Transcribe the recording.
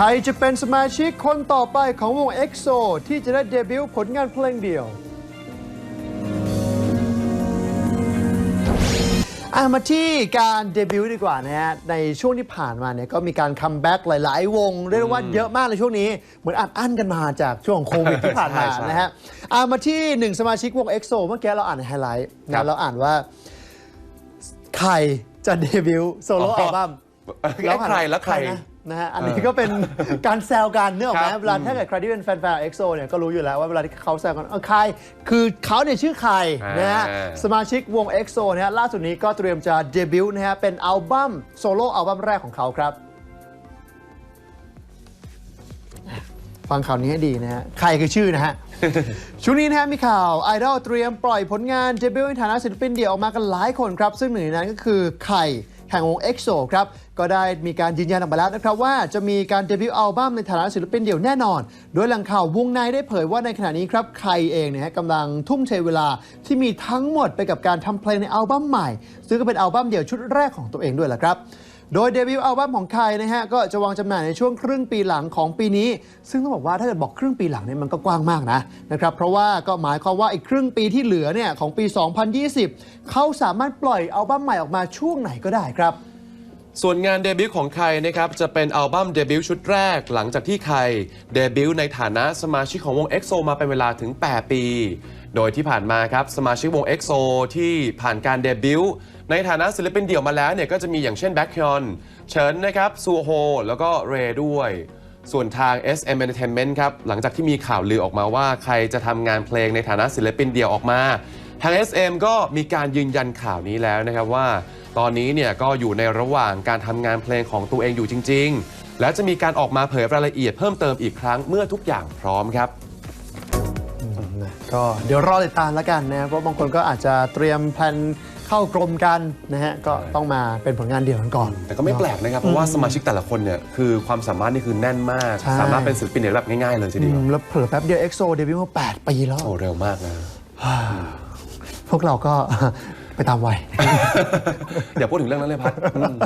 ใครจะเป็นสมาชิกคนต่อไปของวง EXO ที่จะได้เดบิวต์ผลงานเพลงเดี่ยวอะมาที่การเดบิวต์ดีกว่านะฮะในช่วงที่ผ่านมาเนี่ยก็มีการคัมแบ็กหลาย ๆ วง เรียกได้ว่าเยอะมากในช่วงนี้ เหมือนอัดอั้นกันมาจากช่วงโควิดที่ผ่านมาใช่ใช่นะฮะอะมาที่หนึ่งสมาชิกวง EXO เมื่อกี้เราอ่านไฮไลท์ครันะบเราอ่านว่า ใครจะเดบิวต์โซโล่อ๋ออัลบั้มแล้วใครแล้วใครนะ นะฮะ อันนี้ก็เป็นการแซวกันเนื่องไหมครับเวลาถ้าเกิดใครที่เป็นแฟนๆเอ็กโซเนี่ยก็รู้อยู่แล้วว่าเวลาที่เขาแซวกันเออใครคือเขาเนี่ยชื่อใครอ่านนะฮะสมาชิกวง EXO นะฮะล่าสุดนี้ก็เตรียมจะเดบิวต์นะฮะเป็นอัลบั้มโซโล่อัลบั้มแรกของเขาครับ ฟังข่าวนี้ให้ดีนะฮะใครคือชื่อนะฮะช่วงนี้นะฮะมีข่าวไอดอลเตรียมปล่อยผลงานเดบิวต์ในฐานะศิลปินเดี่ยวออกมากันหลายคนครับ ซึ่งหนึ่งในนั้นก็คือไข่ แห่งวง EXO ครับ ก็ได้มีการยืนยันออกมาแล้วนะครับว่าจะมีการเดบิวต์อัลบั้มในฐานะศิลปินเดี่ยวแน่นอน โดยหลังข่าววงในได้เผยว่าในขณะนี้ครับใครเองเนี่ยฮะกำลังทุ่มเทเวลาที่มีทั้งหมดไปกับการทำเพลงในอัลบั้มใหม่ ซึ่งก็เป็นอัลบั้มเดี่ยวชุดแรกของตัวเองด้วยแหละครับ โดยเดบิวต์อัลบั้มของใครนะฮะก็จะวางจำหน่ายในช่วงครึ่งปีหลังของปีนี้ ซึ่งต้องบอกว่าถ้าเกิดบอกครึ่งปีหลังเนี่ยมันก็กว้างมากนะนะครับเพราะว่าก็หมายความว่าอีกครึ่งปีที่เหลือเนี่ยของปี 2020 เขาสามารถปล่อยอัลบั้มใหม่ออกมาช่วงไหนก็ได้ครับส่วนงานเดบิวต์ของใครนะครับจะเป็นอัลบั้มเดบิวต์ชุดแรก หลังจากที่ใครเดบิวต์ในฐานะสมาชิกของวง EXO มาเป็นเวลาถึง 8 ปี โดยที่ผ่านมาครับสมาชิกวง EXO ที่ผ่านการเดบิวต์ในฐานะศิลปินเดี่ยวมาแล้วเนี่ยก็จะมีอย่างเช่นแบ็คฮยอนเฉินนะครับซูโฮแล้วก็เรด้วย ส่วนทาง SM Entertainment ครับหลังจากที่มีข่าวลือออกมาว่าใครจะทำงานเพลงในฐานะศิลปินเดี่ยวออกมา ทาง SM ก็มีการยืนยันข่าวนี้แล้วนะครับว่า ตอนนี้เนี่ยก็อยู่ในระหว่างการทำงานเพลงของตัวเองอยู่จริง ๆ และจะมีการออกมาเผยรายละเอียดเพิ่มเติมอีกครั้งเมื่อทุกอย่างพร้อมครับ นะก็เดี๋ยวรอติดตามแล้วกันนะเพราะบางคนก็อาจจะเตรียมแพลนเข้ากรมกันนะฮะก็ต้องมาเป็นผลงานเดี่ยวกันก่อน แต่ก็ไม่แปลกนะครับ เพราะว่าสมาชิกแต่ละคนเนี่ยคือความสามารถนี่คือแน่นมาก ใช่ สามารถเป็นศิลปินเดี่ยวแบบง่ายๆเลยทีอืเดียวมแล้วเผลอแป๊บเดียวเอ็กโซเดบิวต์มา8ปีแล้ว โอ้เร็วมากนะ พวกเราก็ ไปตามวัย อย่าพูดถึงเรื่องนั้นเลยพัดอืม